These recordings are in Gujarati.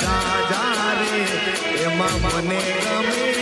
રાજા રે એમાં મને ગમે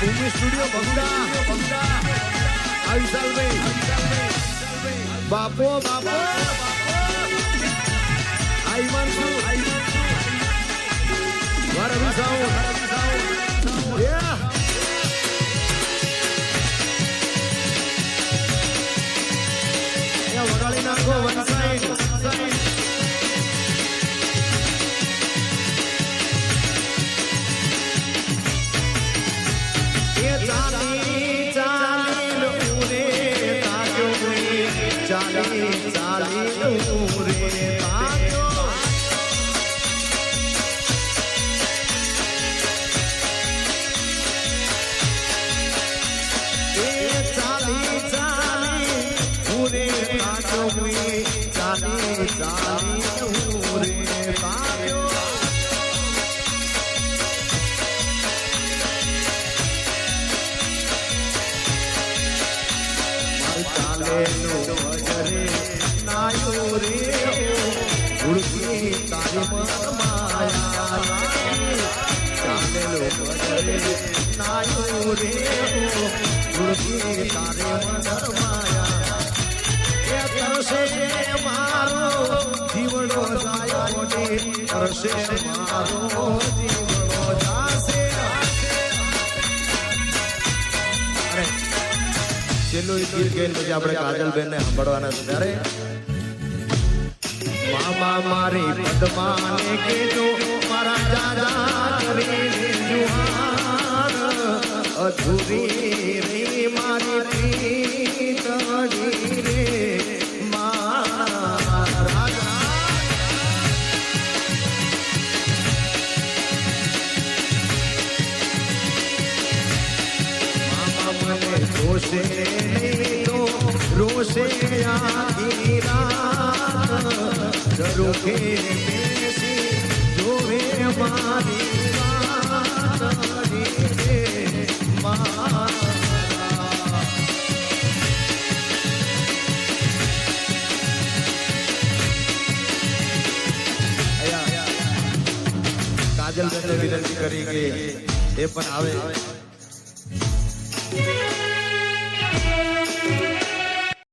ભૂમિ સ્ટુડિયો ભગડા વિશાલભાઈ બાપો બાપો ચાલી ચાલી લુરે રે ચાલી ચાલી લુરે ઉડકી તારી માયા ચાલેલો ભજરે નાયો ને પછી આપણે કાજલબેન ને સાંભળવાના છે ત્યારે મામા મારી પદ્માને કીધો, મારા દાદા કરી જુહાર અધૂરી રે મારી પ્રીતડી રે, મારા મામા મને રોશે તો રોશે રૂખે જોવે મારી વાતડી કાજલ વિનંતી કરી કે એ પણ આવે